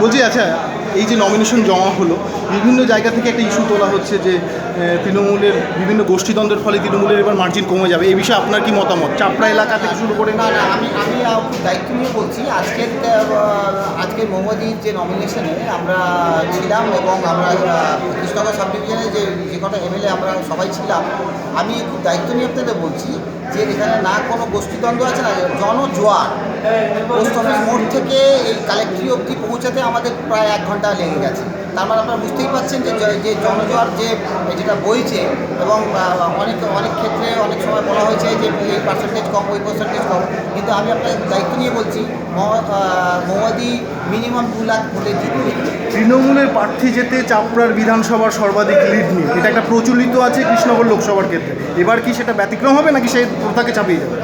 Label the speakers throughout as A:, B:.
A: বলছি আচ্ছা এই যে নমিনেশন জমা হলো, বিভিন্ন জায়গা থেকে একটা ইস্যু তোলা হচ্ছে যে তৃণমূলের বিভিন্ন গোষ্ঠীদ্বন্দ্বের ফলে তৃণমূলের এবার মার্জিন কমে যাবে। এই বিষয়ে আপনার কি মতামত? চাপড়া এলাকা থেকে শুরু করে
B: না না, আমি আমি দায়িত্ব নিয়ে বলছি, আজকের আজকের মৌমাদির যে নমিনেশনে আমরা ছিলাম এবং আমরা কৃষ্ণনগর সাব ডিভিশনে যে যে কটা এমএলএ আমরা সবাই ছিলাম, আমি দায়িত্ব নিয়ে আপনাদের বলছি যে এখানে না কোনো গোষ্ঠীদ্বন্দ্ব আছে না জনজোয়ার পোস্ট অফিস মোড় থেকে এই কালেক্টরি অবধি পৌঁছাতে আমাদের প্রায় এক ঘণ্টা লেগে গেছে। তার মানে আপনারা বুঝতেই পারছেন যে যে জনজোয়ার যে যেটা বইছে এবং অনেক অনেক ক্ষেত্রে অনেক সময় বলা হয়েছে যে এই পার্সেন্টেজ কম, ওই পার্সেন্টেজ কম। কিন্তু আমি আপনার দায়িত্ব নিয়ে বলছি মৌয়াদি মিনিমাম দু লাখ ভোটে জিতবে।
A: তৃণমূলের প্রার্থী যেতে চাপড়ার বিধানসভার সর্বাধিক লিড নিয়ে। এটা একটা প্রচলিত আছে কৃষ্ণনগর লোকসভার ক্ষেত্রে। এবার কি সেটা ব্যতিক্রম হবে নাকি সেই প্রথাকে চাপিয়ে যাবে?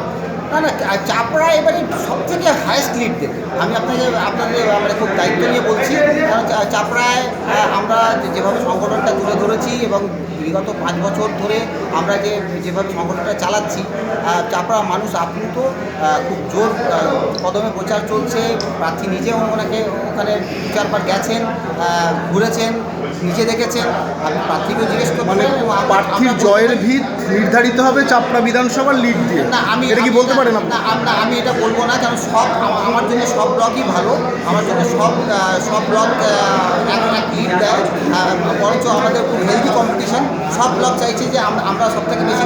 B: না না চাপড়া এবারে সব থেকে হায়েস্ট লিড দেবে। আমি আপনাকে আপনাদের আমরা খুব দায়িত্ব নিয়ে বলছি, কারণ চাপড়ায় আমরা যেভাবে সংগঠনটা তুলে এবং বিগত পাঁচ বছর ধরে আমরা যে যেভাবে সংগঠনটা চালাচ্ছি চাপড়া মানুষ আপ্লুত খুব জোর কদমে প্রচার চলছে। প্রার্থী নিজে ওনাকে ওখানে চারবার গেছেন ঘুরেছেন নিজে দেখেছেন। আপনি প্রার্থীকেও জিজ্ঞেস
A: মানে প্রার্থীর জয়ের ভিত নির্ধারিত হবে চাপড়া বিধানসভার লিড দিয়ে।
B: না আমি
A: এটা কি বলতে পারেন
B: না আম- আমি এটা বলব না কারণ সব আমা- আমার জন্য সব ব্লকই ভালো। আমার জন্য সব সব ব্লক এক দেয় বরঞ্চ আমাদের খুব হেলদি কম্পিটিশন সব ব্লক চাইছে যে আমরা সব থেকে বেশি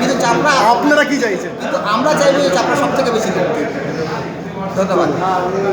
B: কিন্তু চাপড়া
A: আপনারা কি চাইছেন?
B: কিন্তু আমরা চাইব যে চাপড়া সব থেকে বেশি ধন্যবাদ।